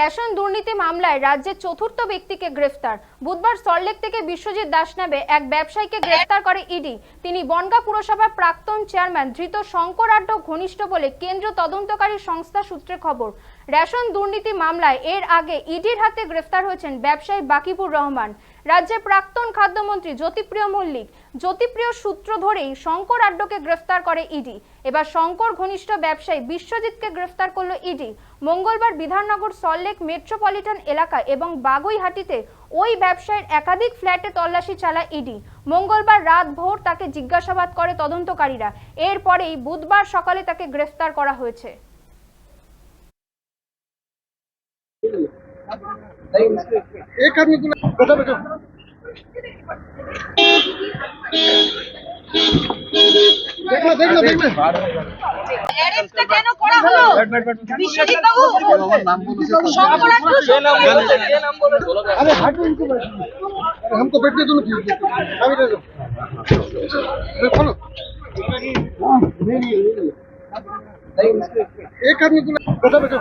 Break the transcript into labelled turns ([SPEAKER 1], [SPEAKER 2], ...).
[SPEAKER 1] Ration দুর্নীতি মামলায় রাজ্যের চতুর্থ ব্যক্তিকে গ্রেফতার। বুধবার সল্টলেক থেকে বিশ্বজিৎ দাস নামে এক ব্যবসায়ীকে গ্রেফতার করে ইডি। তিনি বনগাঁ পুরসভার প্রাক্তন চেয়ারম্যান ধৃত শঙ্কর আড্ড ঘনিষ্ঠ বলে কেন্দ্র তদন্তকারী সংস্থা সূত্রে খবর। রেশন দুর্নীতি মামলায় এর আগে ইডির হাতে গ্রেফতার হয়েছেন ব্যবসায়ী বাকিবুর রহমান। রাজ্যের প্রাক্তন খাদ্যমন্ত্রী জ্যোতিপ্রিয় মল্লিক জ্যোতিপ্রিয় সূত্র ধরেই শঙ্কর আড্ডকে গ্রেফতার করে ইডি এবার শঙ্কর ঘনিষ্ঠ ব্যবসায়ী বিশ্বজিৎকে গ্রেফতার করলো ইডি মঙ্গলবার বিধাননগর সল্টলেক মেট্রোপলিটন এলাকা এবং বাগুইহাটিতে ওই ব্যবসায়ীর একাধিক ফ্ল্যাটে তল্লাশি চালায় ইডি মঙ্গলবার রাত ভোর তাকে জিজ্ঞাসাবাদ করে তদন্তকারীরা এরপরেই বুধবার সকালে তাকে গ্রেফতার করা হয়েছে
[SPEAKER 2] एक आदमी को
[SPEAKER 3] কেন করা হলো বিশ্বজিৎ বাবু শঙ্করাট্টু
[SPEAKER 2] अरे हटो इनको बैठो अरे हमको बैठने दो ना प्लीज अभी दे दो अरे खोलो एक आदमी को बैठो बैठो